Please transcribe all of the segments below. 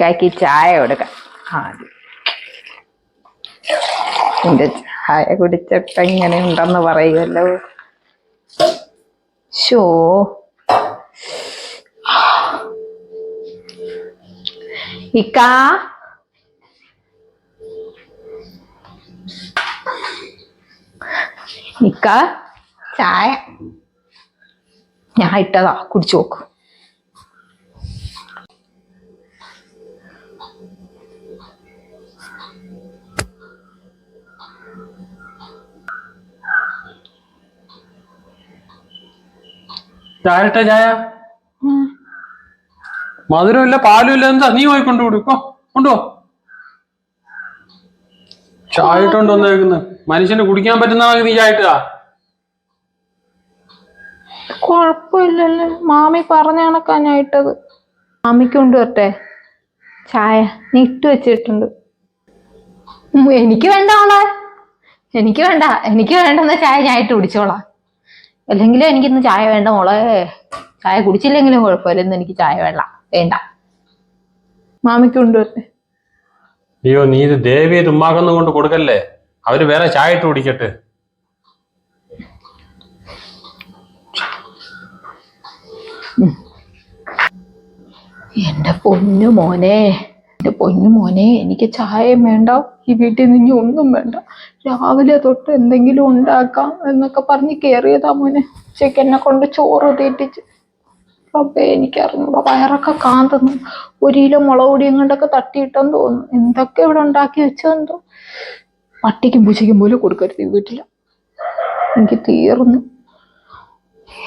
ഇന്ന് കാക്കി ചായ കൊടുക്കാം. ആദ്യം എന്റെ ചായ കുടിച്ചിട്ട് ഇങ്ങനെ ഉണ്ടെന്ന് പറയുമല്ലോ ഷോ ഇക്കാ. ഇക്ക. ചായ. ഞാൻ ഇട്ടതാ കുടിച്ചു നോക്ക്. മധുരം ചായ? മധുരമില്ല പാലും ഇല്ല എന്താ? നീ പോയി കൊണ്ടുപോടുക്കോ കൊണ്ടുപോ. ചായ ഇട്ടോണ്ട് വന്നേക്കുന്നത് മനുഷ്യന് കുടിക്കാൻ പറ്റുന്ന നീ ചായട്ടാ. കുഴപ്പമില്ലല്ലോ. മാമി പറഞ്ഞ കണക്കാ ഞാൻ ഇട്ടത്. മാമിക്ക് കൊണ്ടുവരട്ടെ. ചായ നീ ഇട്ട് വെച്ചിട്ടുണ്ട്. എനിക്ക് വേണ്ട അവളെ എനിക്ക് വേണ്ട എനിക്ക് വേണ്ടെന്ന ചായ ഞാൻ ഇട്ട് കുടിച്ചോളാം. അല്ലെങ്കിലും എനിക്കിന്ന് ചായ വേണ്ട മോളെ. ചായ കുടിച്ചില്ലെങ്കിലും കുഴപ്പമില്ല ഇന്ന് എനിക്ക് ചായ വേണ്ട. വേണ്ട. മാമിക്കുണ്ടോ. അയ്യോ നീ ഇത് ദേവി തുമ്മാക്കൊന്നും കൊണ്ട് കൊടുക്കല്ലേ? അവർ വേറെ ചായ ഇട്ട് കുടിക്കട്ടെ. എന്റെ പൊന്നു മോനെ. എന്റെ പൊന്നു മോനെ എനിക്ക് ചായയും വേണ്ട. ഈ വീട്ടിൽ നിന്ന് ഒന്നും വേണ്ട. രാവിലെ തൊട്ട് എന്തെങ്കിലും ഉണ്ടാക്കാം എന്നൊക്കെ പറഞ്ഞ് കയറിയതാ മോനെ. ഉച്ചയ്ക്ക് എന്നെ കൊണ്ട് ചോറ് തീറ്റിച്ച്. റബ്ബേ എനിക്കറിഞ്ഞൂടാ വയറൊക്കെ കാന്തുന്നു. ഒരു കിലോ മുളക് പൊടിയും കൊണ്ടൊക്കെ തട്ടിയിട്ടെന്ന് തോന്നുന്നു. എന്തൊക്കെ ഇവിടെ ഉണ്ടാക്കി വെച്ചെന്തോ പട്ടിക്കും പൂച്ചയ്ക്കും പോലും കൊടുക്കരുത് ഈ വീട്ടിൽ. എനിക്ക് തീർന്നു.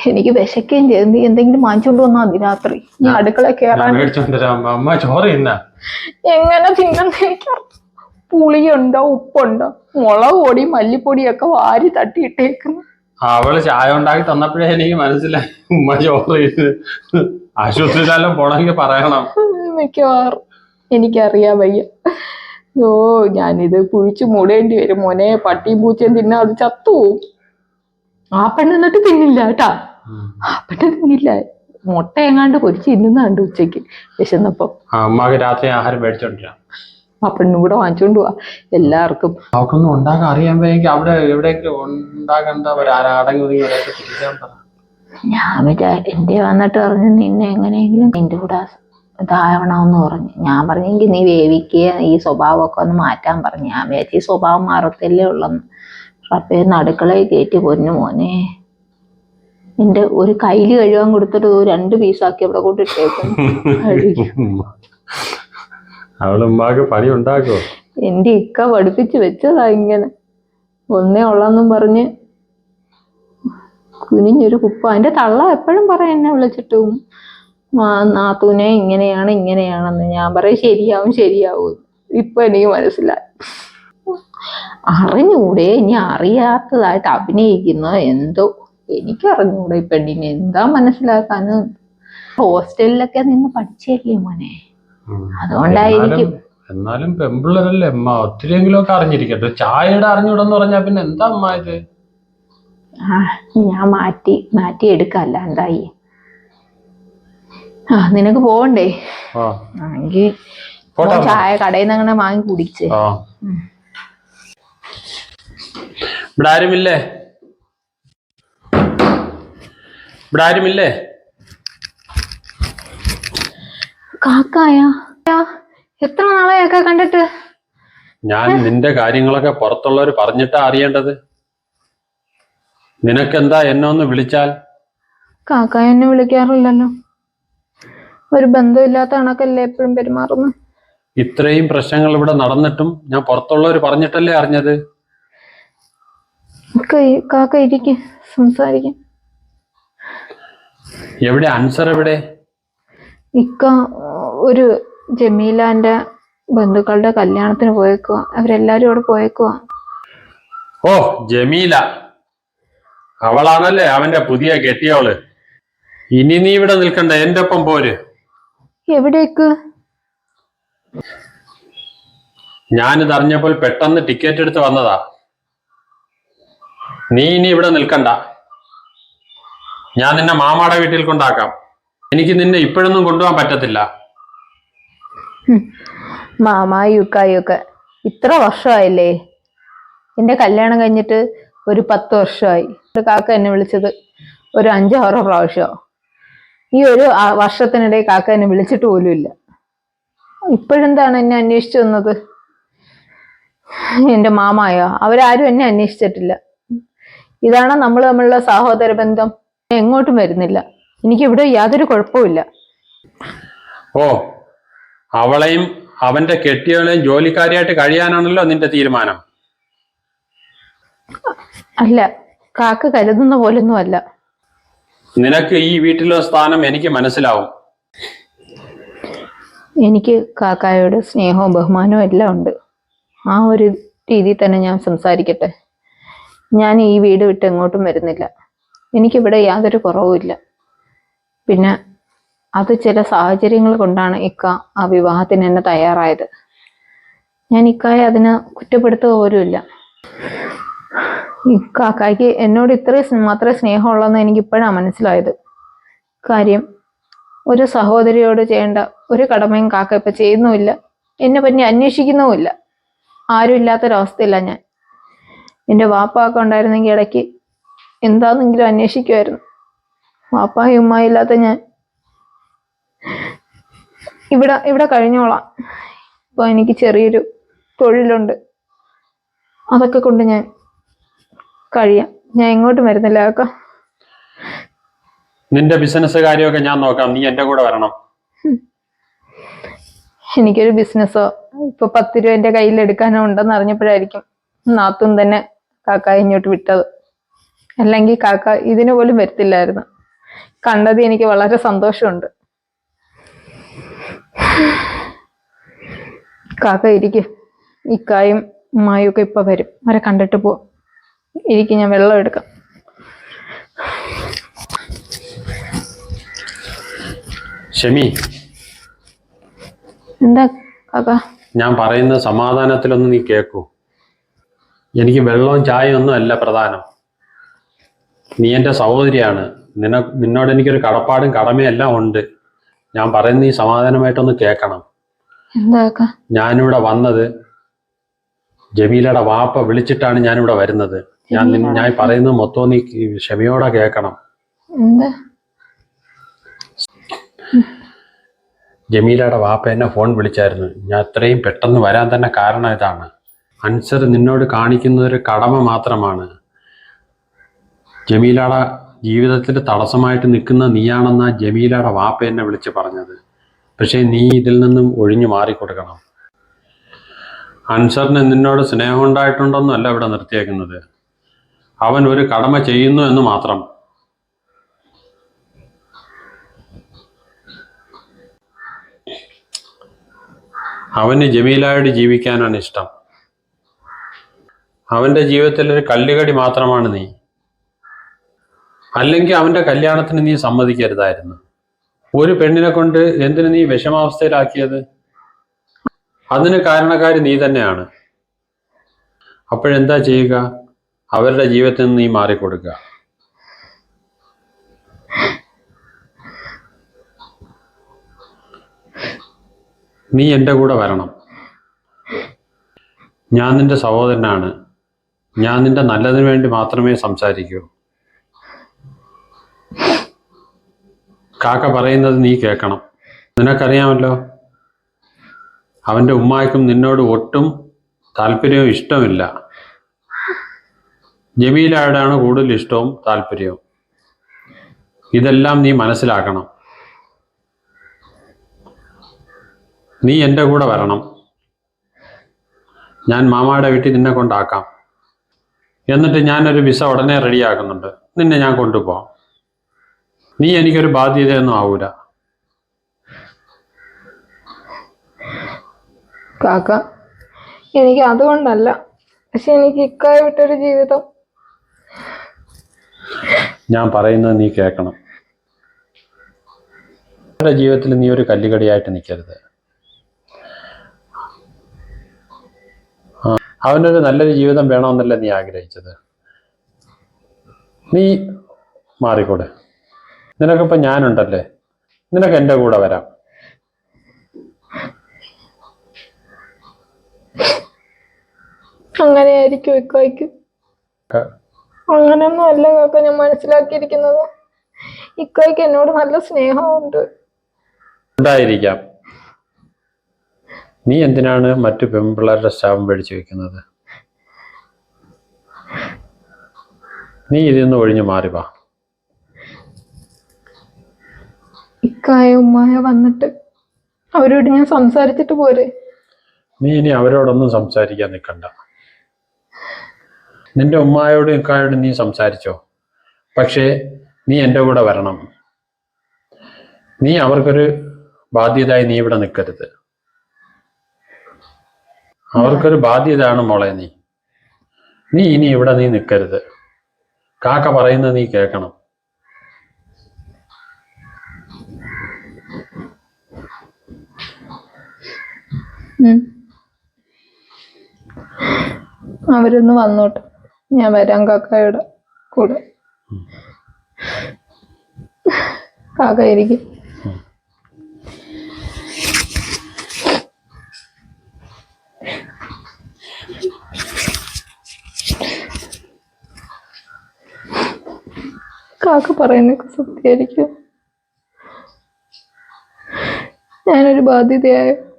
എനിക്ക് വിശക്കുകയും ചെയ്തു. നീ എന്തെങ്കിലും വാങ്ങിച്ചോണ്ട് വന്നാ മതി രാത്രി. ഞാൻ അടുക്കള കേറാൻ കയറാൻ എങ്ങനെ തിന്നെന്ന് പുളിയുണ്ടോ ഉപ്പുണ്ടോ? മുളക് പൊടി മല്ലിപ്പൊടിയൊക്കെ വാരി തട്ടിയിട്ടേക്കുന്നു. അവൾ ചായ ഉണ്ടാക്കി തന്നപ്പോഴേ എനിക്ക് മനസ്സിലായി ഉമ്മ ചോറ് ആശുപത്രിയിലും ആശുപത്രിയിലെല്ലാം പോണെങ്കിൽ പറയണം. മിക്കവാറും എനിക്കറിയാൻ വയ്യ. ഓ ഞാനിത് കുഴിച്ചു മൂടേണ്ടി വരും. മോനെ പട്ടിയും പൂച്ചയും തിന്നാ അത് ചത്തുപോകും ആ പെണ്ണ് എന്നിട്ട് തിന്നില്ല കേട്ടാ. ആ പെണ്ണ് തിന്നില്ല. മുട്ട എങ്ങാണ്ട് പൊരിച്ച് തിന്നുന്നുണ്ട് ഉച്ചയ്ക്ക് വിശന്നപ്പം. അമ്മയ്ക്ക് രാത്രി ആഹാരം മേടിച്ചോണ്ടിരാം. ആ പെണ്ണും കൂടെ വാങ്ങിച്ചോണ്ട് പോവാ. എല്ലാവർക്കും. അവർക്കൊന്നും ഉണ്ടാക്കാൻ അറിയാൻ വയ്യെങ്കിൽ അവിടെ എവിടെയെങ്കിലും ഉണ്ടാകണ്ട അടങ്ങി ഞാൻ വിചാ എന്റെ വന്നിട്ട് പറഞ്ഞു നിന്നെ എങ്ങനെയെങ്കിലും നിന്റെ കൂടെ ഇതാവണമെന്ന് പറഞ്ഞു. ഞാൻ പറഞ്ഞെങ്കിൽ നീ വേവിക്കുക ഈ സ്വഭാവമൊക്കെ ഒന്ന് മാറ്റാൻ പറഞ്ഞു. ഞാൻ വിചാരിച്ചു ഈ സ്വഭാവം മാറത്തല്ലേ ഉള്ളെന്ന്. റബ്ബേന്ന് അടുക്കളയിൽ കയറ്റി പൊന്നു മോനെ. നിന്റെ ഒരു കയ്യിൽ കഴുകാൻ കൊടുത്തിട്ട് രണ്ട് പീസാക്കി അവിടെ കൊണ്ട് ഇട്ടേക്കും കഴുകി അവൾ ഉമ്മാക്ക് പണി ഉണ്ടാക്കോ എന്റെ ഇക്ക പഠിപ്പിച്ചു വെച്ചതാ ഇങ്ങനെ. ഒന്നേ ഉള്ളെന്നും പറഞ്ഞ് കുനിഞ്ഞൊരു കുപ്പ. എന്റെ തള്ള എപ്പോഴും പറയാം എന്നെ വിളിച്ചിട്ട് "മാ, നാത്തൂനെ ഇങ്ങനെയാണ് ഇങ്ങനെയാണെന്ന്. ഞാൻ പറയും ശരിയാവും ശരിയാവും. ഇപ്പൊ എനിക്ക് മനസ്സിലായി. അറിഞ്ഞൂടെ ഇനി അറിയാത്തതായിട്ട് അഭിനയിക്കുന്നോ എന്തോ. എനിക്കറിഞ്ഞൂടെ ഈ പെണ്ണിനെ. എന്താ മനസ്സിലാക്കാന്ന് ഹോസ്റ്റലിലൊക്കെ നിന്ന് പഠിച്ചല്ലേ മോനെ? അതുകൊണ്ടായിരിക്കും. എന്നാലും- പെമ്പിള്ളരല്ലേ അമ്മ ഒത്തിരിയെങ്കിലും ഒക്കെ അറിഞ്ഞിരിക്കട്ടെ ചായയുടെ അറിഞ്ഞൂടെന്ന് പറഞ്ഞാ പിന്നെ എന്താ അമ്മ ഇത്? ആ ഞാൻ മാറ്റി മാറ്റി എടുക്കല്ല. എന്തായി? ആ നിനക്ക് പോവണ്ടേ? എങ്കിൽ ചായ കടയിൽ നിന്ന് അങ്ങനെ വാങ്ങി കുടിച്ചേ. ഇവിടെ ആരുമില്ലേ? ഇവിടെ ആരുമില്ലേ? കാക്കായ? എത്ര നാളെയൊക്കെ കണ്ടിട്ട്? ഞാൻ നിന്റെ കാര്യങ്ങളൊക്കെ പുറത്തുള്ളവർ പറഞ്ഞിട്ടാ അറിയേണ്ടത്. നിനക്കെന്താ എന്നെ ഒന്ന് വിളിച്ചാൽ? കാക്കായ എന്നെ വിളിക്കാറില്ലല്ലോ. ഒരു ബന്ധമില്ലാത്ത കണക്കല്ലേ എപ്പോഴും പെരുമാറുന്നു? ഇത്രയും പ്രശ്നങ്ങൾ ഇവിടെ നടന്നിട്ടും ഞാൻ പുറത്തുള്ളവർ പറഞ്ഞിട്ടല്ലേ അറിഞ്ഞത്? കാക്ക കാക്ക ഇരിക്കും സംസാരിക്കും. എവിടെ അൻസർ എവിടെ? ഇക്ക ഒരു ജമീലാന്റെ ബന്ധുക്കളുടെ കല്യാണത്തിന് പോയേക്കുക അവരെല്ലാരും അവിടെ പോയേക്കുക ഓ ജമീല. അവളാണല്ലേ അവന്റെ പുതിയ കെട്ടിയോൾ. ഇനി നീ ഇവിടെ നിൽക്കണ്ട എന്റെ ഒപ്പം പോര്. എവിടേക്ക്? ഞാനിത് അറിഞ്ഞപ്പോൾ പെട്ടെന്ന് ടിക്കറ്റ് എടുത്ത് വന്നതാ. നീ ഇനി ഇവിടെ നിൽക്കണ്ട. ഞാൻ നിന്നെ മാമാടെ വീട്ടിൽ കൊണ്ടാക്കാം. എനിക്ക് നിന്നെ ഇപ്പോഴൊന്നും കൊണ്ടുപോകാൻ പറ്റത്തില്ല. മാമായും ഇത്ര വർഷമായില്ലേ? എന്റെ കല്യാണം കഴിഞ്ഞിട്ട് ഒരു പത്ത് വർഷമായി. കാക്ക എന്നെ വിളിച്ചത് ഒരു അഞ്ചാറോ പ്രാവശ്യമോ. ഈ ഒരു വർഷത്തിനിടെ കാക്ക എന്നെ വിളിച്ചിട്ട് പോലും ഇല്ല. ഇപ്പോഴെന്താണ് എന്നെ അന്വേഷിച്ചു വന്നത്? എന്റെ മാമായോ? അവരാരും എന്നെ അന്വേഷിച്ചിട്ടില്ല. ഇതാണ് നമ്മൾ തമ്മിലുള്ള സഹോദര ബന്ധം എങ്ങോട്ടും വരുന്നില്ല. എനിക്കിവിടെ യാതൊരു കുഴപ്പമില്ല ഓ അവളെയും അവന്റെ കെട്ടിയവളെയും ജോലിക്കാരിയായിട്ട് കഴിയാനാണല്ലോ നിന്റെ തീരുമാനം. അല്ല കാക്ക കരുതുന്ന പോലൊന്നും അല്ല. നിനക്ക് ഈ വീട്ടിലെ സ്ഥാനം എനിക്ക് മനസ്സിലാവും. എനിക്ക് കാക്കായോട് സ്നേഹവും ബഹുമാനവും എല്ലാം ഉണ്ട്. ആ ഒരു രീതിയിൽ തന്നെ ഞാൻ സംസാരിക്കട്ടെ. ഞാൻ ഈ വീട് വിട്ട് എങ്ങോട്ടും വരുന്നില്ല. എനിക്കിവിടെ യാതൊരു കുറവുമില്ല. പിന്നെ അത് ചില സാഹചര്യങ്ങൾ കൊണ്ടാണ് ഇക്ക ആ വിവാഹത്തിന് എന്നെ തയ്യാറായത്. ഞാൻ ഇക്കായെ അതിന് കുറ്റപ്പെടുത്തുക പോലുമില്ല ഇക്കാക്കായ്ക്ക് എന്നോട് ഇത്രയും മാത്രമേ സ്നേഹമുള്ളെന്ന് എനിക്ക് ഇപ്പോഴാണ് മനസ്സിലായത്. കാര്യം ഒരു സഹോദരിയോട് ചെയ്യേണ്ട ഒരു കടമയും കാക്ക ഇപ്പം ചെയ്യുന്നുമില്ല. എന്നെ പറ്റി അന്വേഷിക്കുന്നുമില്ല. ആരും ഇല്ലാത്തൊരവസ്ഥയില്ല ഞാൻ. എന്റെ വാപ്പാക്ക ഉണ്ടായിരുന്നെങ്കിൽ ഇടയ്ക്ക് എന്താണെന്നെങ്കിലും അന്വേഷിക്കുമായിരുന്നു. വാപ്പായും ഉമ്മായും ഇല്ലാത്ത ഞാൻ. ഇവിടെ ഇവിടെ കഴിഞ്ഞോളാം. ഇപ്പൊ എനിക്ക് ചെറിയൊരു തൊഴിലുണ്ട്. അതൊക്കെ കൊണ്ട് ഞാൻ കഴിയാം. ഞാൻ എങ്ങോട്ടും വരുന്നില്ല അതൊക്കെ നിന്റെ ബിസിനസ് കാര്യമൊക്കെ ഞാൻ നോക്കാം. നീ എന്റെ കൂടെ വരണം. എനിക്കൊരു ബിസിനസ്സോ ഇപ്പൊ പത്ത് രൂപ എന്റെ കയ്യിൽ എടുക്കാനോ ഉണ്ടെന്ന് അറിഞ്ഞപ്പോഴായിരിക്കും നാത്തും തന്നെ കാക്ക ഇങ്ങോട്ട് വിട്ടത്. അല്ലെങ്കിൽ കാക്ക ഇതിനു പോലും വരത്തില്ലായിരുന്നു. കണ്ടത് എനിക്ക് വളരെ സന്തോഷമുണ്ട്. കാക്ക ഇരിക്കും. ഇക്കായും ഉമ്മായൊക്കെ ഇപ്പൊ വരും. അവരെ കണ്ടിട്ട് പോ. ഇരിക്കും ഞാൻ വെള്ളം എടുക്കാം. ഷെമി. എന്താ കാക്ക? ഞാൻ പറയുന്ന സമാധാനത്തിലൊന്ന് നീ കേക്കൂ. എനിക്ക് വെള്ളവും ചായയും ഒന്നും അല്ല പ്രധാനം. നീ എന്റെ സഹോദരിയാണ്. നിന നിന്നോട് എനിക്കൊരു കടപ്പാടും കടമയും എല്ലാം ഉണ്ട്. ഞാൻ പറയുന്ന ഈ സമാധാനമായിട്ടൊന്ന് കേൾക്കണം. ഞാനിവിടെ വന്നത് ജമീലയുടെ വാപ്പ വിളിച്ചിട്ടാണ് ഞാനിവിടെ വരുന്നത്. ഞാൻ ഞാൻ പറയുന്നത് മൊത്തം നീ ക്ഷമയോടെ കേൾക്കണം. ജമീലയുടെ വാപ്പ എന്നെ ഫോൺ വിളിച്ചായിരുന്നു. ഞാൻ അത്രയും പെട്ടെന്ന് വരാൻ തന്നെ കാരണം ഇതാണ്. അൻസർ നിന്നോട് കാണിക്കുന്ന ഒരു കടമ മാത്രമാണ്. ജമീലയുടെ ജീവിതത്തിൽ തടസ്സമായിട്ട് നിൽക്കുന്ന നീയാണെന്ന ജമീലയുടെ വാപ്പ എന്നെ വിളിച്ച് പറഞ്ഞത്. പക്ഷേ നീ ഇതിൽ നിന്നും ഒഴിഞ്ഞു മാറിക്കൊടുക്കണം. അൻസറിന് നിന്നോട് സ്നേഹം ഉണ്ടായിട്ടുണ്ടെന്നല്ല ഇവിടെ നിർത്തിയേക്കുന്നത്. അവൻ ഒരു കടമ ചെയ്യുന്നു എന്ന് മാത്രം. അവന് ജമീലായോട് ജീവിക്കാനാണ് ഇഷ്ടം. അവന്റെ ജീവിതത്തിൽ ഒരു കല്ലുകടി മാത്രമാണ് നീ. അല്ലെങ്കിൽ അവന്റെ കല്യാണത്തിന് നീ സമ്മതിക്കരുതായിരുന്നു. ഒരു പെണ്ണിനെ കൊണ്ട് എന്തിനു നീ വിഷമാവസ്ഥയിലാക്കിയത്? അതിന് കാരണക്കാരി നീ തന്നെയാണ്. അപ്പോഴെന്താ ചെയ്യുക? അവരുടെ ജീവിതത്തിൽ നിന്ന് നീ മാറിക്കൊടുക്കുക. നീ എന്റെ കൂടെ വരണം. ഞാൻ നിന്റെ സഹോദരനാണ്. ഞാൻ നിന്റെ നല്ലതിന് വേണ്ടി മാത്രമേ സംസാരിക്കൂ. കാക്ക പറയുന്നത് നീ കേൾക്കണം. നിനക്കറിയാമല്ലോ? അവന്റെ ഉമ്മായ്ക്കും നിന്നോട് ഒട്ടും താല്പര്യവും ഇഷ്ടമില്ല. ജമീലയോടാണ് കൂടുതൽ ഇഷ്ടവും താല്പര്യവും. ഇതെല്ലാം നീ മനസ്സിലാക്കണം. നീ എന്റെ കൂടെ വരണം. ഞാൻ മാമായുടെ വീട്ടിൽ നിന്നെ കൊണ്ടാക്കാം. എന്നിട്ട് ഞാനൊരു വിസ ഉടനെ റെഡിയാക്കുന്നുണ്ട്. നിന്നെ ഞാൻ കൊണ്ടുപോകാം നീ എനിക്കൊരു ബാധ്യതയൊന്നും ആവൂല. കാക്ക എനിക്ക് അതുകൊണ്ടല്ല. പക്ഷെ എനിക്ക് ഇക്കായ വിട്ടൊരു ജീവിതം. ഞാൻ പറയുന്നത് നീ കേൾക്കണം. അവരുടെ ജീവിതത്തിൽ നീ ഒരു കല്ലുകടിയായിട്ട് നിൽക്കരുത്. അവനൊരു നല്ലൊരു ജീവിതം വേണമെന്നല്ല നീ ആഗ്രഹിച്ചത്? നീ മാറിക്കൂടെ. നിനക്കിപ്പോൾ ഞാനുണ്ടല്ലേ? നിനക്ക് എന്റെ കൂടെ വരാം. അങ്ങനെയായിരിക്കും ഇക്കായ്ക്ക് അങ്ങനെയൊന്നും അല്ല കാക്ക ഞാൻ മനസ്സിലാക്കിയിരിക്കുന്നത്. ഇക്കോയ്ക്ക് എന്നോട് നല്ല സ്നേഹമുണ്ട്. ഉണ്ടായിരിക്കാം. നീ എന്തിനാണ് മറ്റു പെൺപിള്ളേരുടെ സ്റ്റാമ്പ് മേടിച്ചു വെക്കുന്നത്? നീ ഇതിൽ നിന്ന് ഒഴിഞ്ഞു മാറി വാ. ഇക്കായ ഉമ്മായ വന്നിട്ട് അവരോട് ഞാൻ സംസാരിച്ചിട്ട് പോരെ. നീ ഇനി അവരോടൊന്നും സംസാരിക്കാൻ നിൽക്കണ്ട നിന്റെ ഉമ്മായോടും ഇക്കായോടും നീ സംസാരിച്ചോ? പക്ഷേ നീ എന്റെ കൂടെ വരണം. നീ അവർക്കൊരു ബാധ്യതയായി നീ ഇവിടെ നിൽക്കരുത്. അവർക്കൊരു ബാധ്യതയാണ് മോളെ നീ. നീ ഇനി ഇവിടെ നീ നിൽക്കരുത്. കാക്ക പറയുന്നത് നീ കേൾക്കണം. അവരൊന്ന് വന്നോട്ടെ. ഞാൻ വരാം കാക്കയുടെ കൂടെ. കാക്ക കാക്ക പറയുന്നൊക്കെ സത്യമായിരിക്കും. ഞാനൊരു ബാധ്യതയായോ?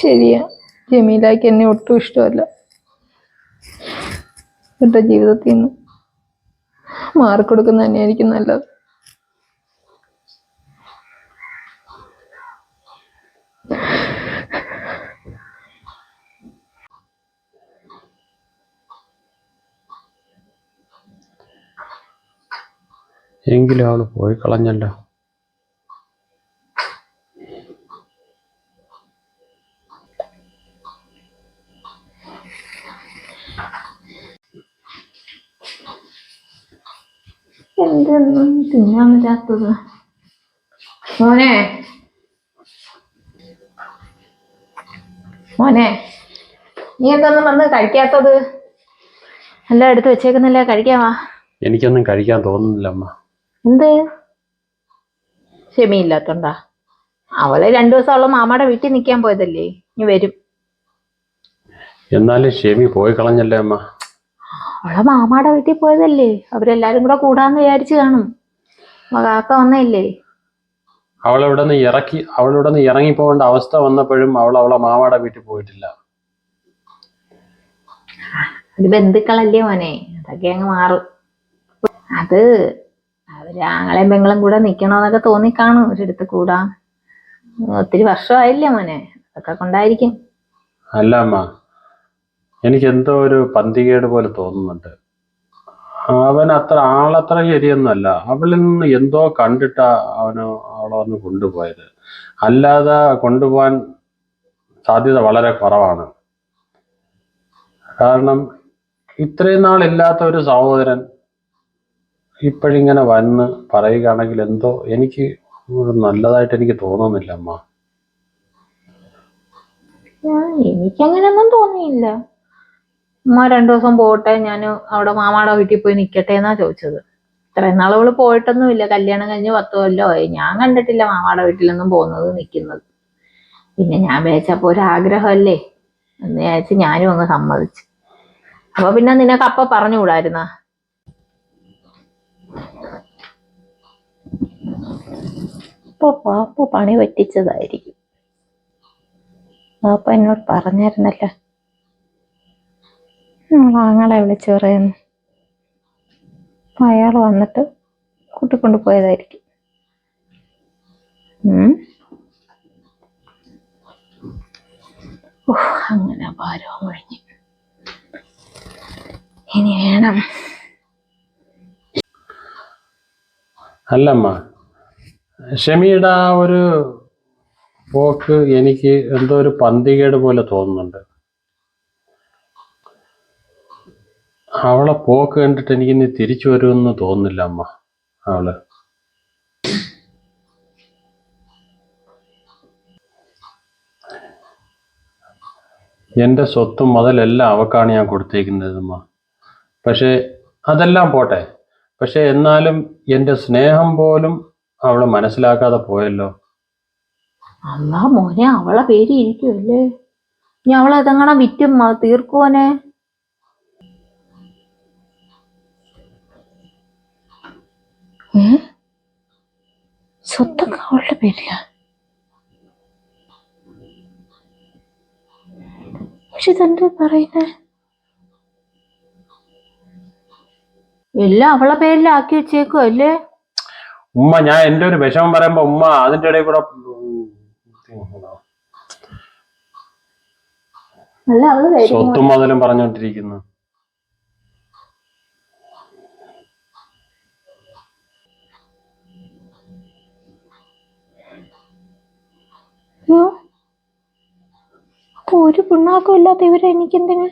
ശരിയാ. ജമീലാക്ക് എന്നെ ഒട്ടും ഇഷ്ടമല്ല. എന്റെ ജീവിതത്തിൽ നിന്ന് മാറിക്കൊടുക്കുന്ന തന്നെയായിരിക്കും നല്ലത്. എങ്കിലും അവൾ പോയി കളഞ്ഞല്ലോ എന്തൊന്നും തിന്നാൻ പറ്റാത്തത് മോനെ. മോനെ നീ എന്തൊന്നും വന്ന് കഴിക്കാത്തത്? എല്ലാം എടുത്ത് വെച്ചേക്കുന്നില്ല കഴിക്കാവാ എനിക്കൊന്നും കഴിക്കാൻ തോന്നുന്നില്ല അമ്മ എന്ത്? ക്ഷമയില്ലാത്തോണ്ടാ. അവൾ രണ്ടു ദിവസം മാമയുടെ മാമാടെ വീട്ടിൽ നിൽക്കാൻ പോയതല്ലേ ഇനി വരും. എന്നാലും ഷെമി പോയി കളഞ്ഞല്ലേ അമ്മ? അവളെ മാമയുടെ വീട്ടിൽ പോയതല്ലേ അവരെല്ലാരും കൂടെ കൂടാന്ന് വിചാരിച്ചു കാണും. കാക്ക അവൾ ഇവിടെ നിന്ന് ഇറക്കി അവൾ ഇവിടെ നിന്ന് ഇറങ്ങി പോകേണ്ട അവസ്ഥ വന്നപ്പോഴും അവൾ അവളെ മാമാടെ വീട്ടിൽ പോയിട്ടില്ല. അത് ബന്ധുക്കളല്ലേ മോനെ? അതൊക്കെ അങ്ങ് മാറും. അത് അവർ ആങ്ങളെയും പെങ്ങളും കൂടെ നിക്കണോന്നൊക്കെ തോന്നിക്കാണും ഒരിടത്ത് കൂടാ. ഒത്തിരി വർഷമായില്ലേ മോനെ? അതൊക്കെ കൊണ്ടായിരിക്കും. അല്ല അമ്മ എനിക്ക് എന്തോ ഒരു പന്തികേട് പോലെ തോന്നുന്നുണ്ട്. അവൻ അത്ര ആളത്ര ശരിയൊന്നുമല്ല. അവളിൽ നിന്ന് എന്തോ കണ്ടിട്ടാ അവന് അവളെ വന്ന് കൊണ്ടുപോയത്. അല്ലാതെ കൊണ്ടുപോകാൻ സാധ്യത വളരെ കുറവാണ്. കാരണം ഇത്രയും നാളില്ലാത്ത ഒരു സഹോദരൻ ഇപ്പോഴിങ്ങനെ വന്ന് പറയുകയാണെങ്കിൽ എന്തോ എനിക്ക് നല്ലതായിട്ട് എനിക്ക് തോന്നുന്നില്ല അമ്മ. എനിക്കങ്ങനെയൊന്നും തോന്നിയില്ല. ഉമ്മ രണ്ടു ദിവസം പോട്ടെ ഞാൻ അവിടെ മാമാടെ വീട്ടിൽ പോയി നിക്കട്ടെ എന്നാ ചോദിച്ചത്. ഇത്രയും നാൾ അവൾ പോയിട്ടൊന്നുമില്ല കല്യാണം കഴിഞ്ഞ് പത്ത് കൊല്ലമായി. ഞാൻ കണ്ടിട്ടില്ല മാമാടെ വീട്ടിലൊന്നും പോകുന്നത് നിൽക്കുന്നത് പിന്നെ ഞാൻ വിചാരിച്ചപ്പോ ഒരു ആഗ്രഹമല്ലേ എന്ന് വിചാരിച്ച് ഞാനും അങ്ങ് സമ്മതിച്ചു. അപ്പൊ പിന്നെ നിനക്ക് അപ്പ പറഞ്ഞുകൂടായിരുന്ന ഇപ്പൊ പണി പറ്റിച്ചതായിരിക്കും. പാപ്പ എന്നോട് പറഞ്ഞായിരുന്നല്ലോ നമ്മൾ ആങ്ങളെ വിളിച്ചു പറയുന്നു അയാൾ വന്നിട്ട് കൂട്ടിക്കൊണ്ട് പോയതായിരിക്കും. അങ്ങനെ ഭാരവും കഴിഞ്ഞു ഇനി വേണം. അല്ലമ്മ ഷമിയുടെ ആ ഒരു പോക്ക് എനിക്ക് എന്തോ ഒരു പന്തികേട് പോലെ തോന്നുന്നുണ്ട്. അവളെ പോക്ക് കണ്ടിട്ട് എനിക്ക് ഇനി തിരിച്ചു വരുമെന്ന് തോന്നുന്നില്ല അമ്മ അവൾ. എന്റെ സ്വത്തും മുതലെല്ലാം അവക്കാണ് ഞാൻ കൊടുത്തേക്കുന്നത് അമ്മ. പക്ഷേ അതെല്ലാം പോട്ടെ. പക്ഷേ എന്നാലും എന്റെ സ്നേഹം പോലും അവൾ മനസ്സിലാക്കാതെ പോയല്ലോ. അല്ല മോനെ അവളെ പേര് ഇരിക്കുമല്ലേ അവളെ ഇതെങ്ങനെ വിറ്റും തീർക്കുവോനെ ഏ? സ്വത്തൊക്കെ അവളുടെ പേരില? പക്ഷെ ഇതെന്താ പറയുന്നേ? എല്ലാം അവളെ പേരിലാക്കി വെച്ചേക്കോ അല്ലേ? ഉമ്മ ഞാൻ എന്റെ ഒരു വിഷമം പറയുമ്പോ ഉമ്മ അതിന്റെ ഇടയിൽ കൂടെ സ്വത്തും മുതലും പറഞ്ഞുകൊണ്ടിരിക്കുന്നു. അപ്പൊ ഒരു പിണ്ണാക്കും ഇല്ലാത്ത ഇവരെ എനിക്കെന്തിനാ?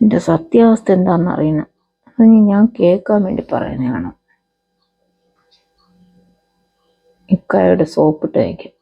എന്റെ സത്യാവസ്ഥ എന്താണെന്ന് അറിയണം. അത് ഞാൻ കേൾക്കാൻ വേണ്ടി പറയുന്നതാണ്. ഇക്കായുടെ സോപ്പിട്ട് വയ്ക്കും